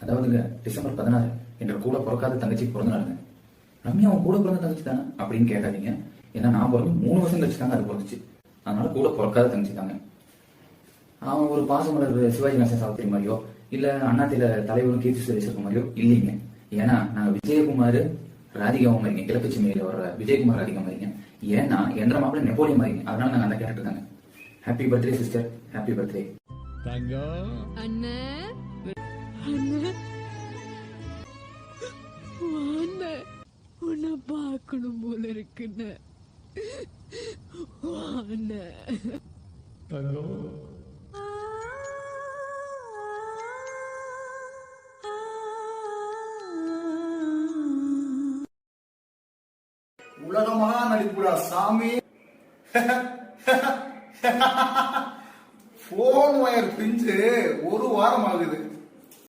அதாவதுங்க டிசம்பர் பதினாறு என்ற கூட பிறக்காத தங்கச்சி பிறந்த நாளுங்க. ரம்யா அவன் கூட பிறந்த தங்கச்சி தானே? அப்படின்னு கேட்காதீங்க ஏன்னா நான் பிறந்து மூணு வருஷம் கழிச்சு தாங்க அது பிறந்துச்சு. அதனால கூட பிறக்காத தங்கச்சி தாங்க. அவன் ஒரு பாசமலர் சிவாஜி கணேசன் சாவித்திரி மாதிரியோ இல்ல அண்ணாத்தில தலைவரும் கீர்த்தி சுரேஷ் இருக்க மாதிரியோ இல்லைங்க. ஏன்னா நாங்க விஜயகுமார் ராதிகா மாதிரிங்க கிழக்கு சிமையில வர்ற விஜயகுமார் ராதிகா மாதிரிங்க ஏன்னா என்ற மாப்பிள்ள நெப்போலியன் மாதிரிங்க அதனால நாங்க அந்த கேரக்டர் தாங்க. Happy birthday sister happy birthday தங்கம். அண்ணே. அண்ணே. வாண்ணே உன்னை பார்க்கணும் போல இருக்குண்ணே. வாண்ணே. தங்கம். உலகமா நடிப்புடா சாமி. போன் ஒயர் பிஞ்சு ஒரு வாரம் ஆகுது.